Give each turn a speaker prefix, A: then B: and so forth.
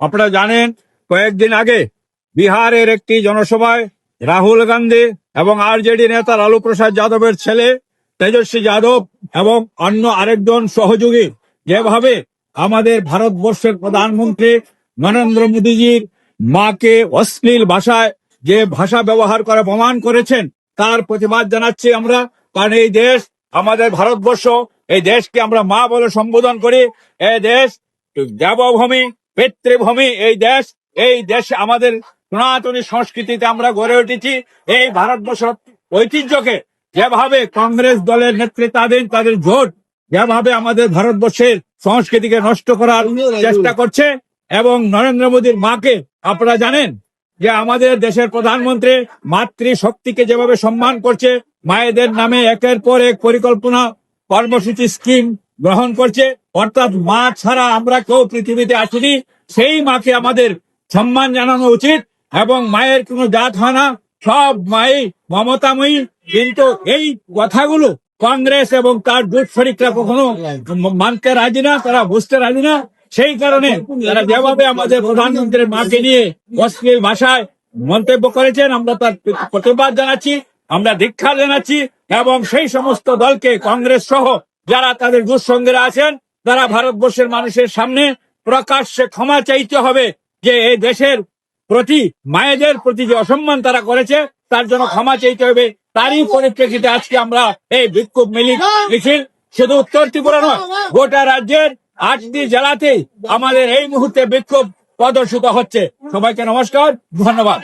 A: আপনারা জানেন, কয়েকদিন আগে বিহারের একটি জনসভায় রাহুল গান্ধী এবং আরজেডি নেতা লালু প্রসাদ যাদবের ছেলে তেজস্বী যাদব এবং অন্য আরেকজন সহযোগী যেভাবে আমাদের ভারতবর্ষের প্রধানমন্ত্রী নরেন্দ্র মোদীজির মাকে অশ্লীল ভাষায় যে ভাষা ব্যবহার করে প্রমাণ করেছেন, তার প্রতিবাদ জানাচ্ছি আমরা। কারণ এই দেশ, আমাদের ভারতবর্ষ, এই দেশকে আমরা মা বলে সম্বোধন করি। এই দেশ দেবভূমি পিতৃভূমি এই দেশ এই দেশ আমাদের সনাতনী সংস্কৃতিতে আমরা গড়ে উঠেছি। এই ভারতবর্ষ ঐতিহ্যকে যেভাবে কংগ্রেস দলের নেতৃত্বাধীন তাদের জোট যেভাবে আমাদের ভারতবর্ষের সংস্কৃতিকে নষ্ট করার চেষ্টা করছে এবং নরেন্দ্র মোদীর মাকে আপনারা জানেন যে আমাদের দেশের প্রধানমন্ত্রী মাতৃ শক্তিকে যেভাবে সম্মান করছে মায়েদের নামে একের পর এক পরিকল্পনা কর্মসূচি স্কিম গ্রহণ করছে। অর্থাৎ মা ছাড়া আমরা কেউ পৃথিবীতে আসিনি। সেই মাকে আমাদের সম্মান জানানো উচিত এবং মায়ের কোনো জাত হয় না। সব মাই মমতাময়ী। কিন্তু এই কথাগুলো কংগ্রেস এবং তার জোট শরিকরা কখনো মানতে রাজি না, তারা বুঝতে রাজি না। সেই কারণে তারা যেভাবে আমাদের প্রধানমন্ত্রীর মাকে নিয়ে অশ্লীল ভাষায় মন্তব্য করেছেন, আমরা তার প্রতিবাদ জানাচ্ছি, আমরা দীক্ষা জানাচ্ছি এবং সেই সমস্ত দলকে কংগ্রেস সহ যারা তাদের দুঃসঙ্গীরা আছেন তারা ভারতবর্ষের মানুষের সামনে প্রকাশ্যে ক্ষমা চাইতে হবে যে এই দেশের প্রতি, মায়েদের প্রতি যে অসম্মান তারা করেছে, তার জন্য ক্ষমা চাইতে হবে। তারই পরিপ্রেক্ষিতে আজকে আমরা এই বিক্ষোভ মিছিল, শুধু উত্তর ত্রিপুরা নয়, গোটা রাজ্যের আটটি জেলাতেই আমাদের এই মুহূর্তে বিক্ষোভ প্রদর্শিত হচ্ছে। সবাইকে নমস্কার, ধন্যবাদ।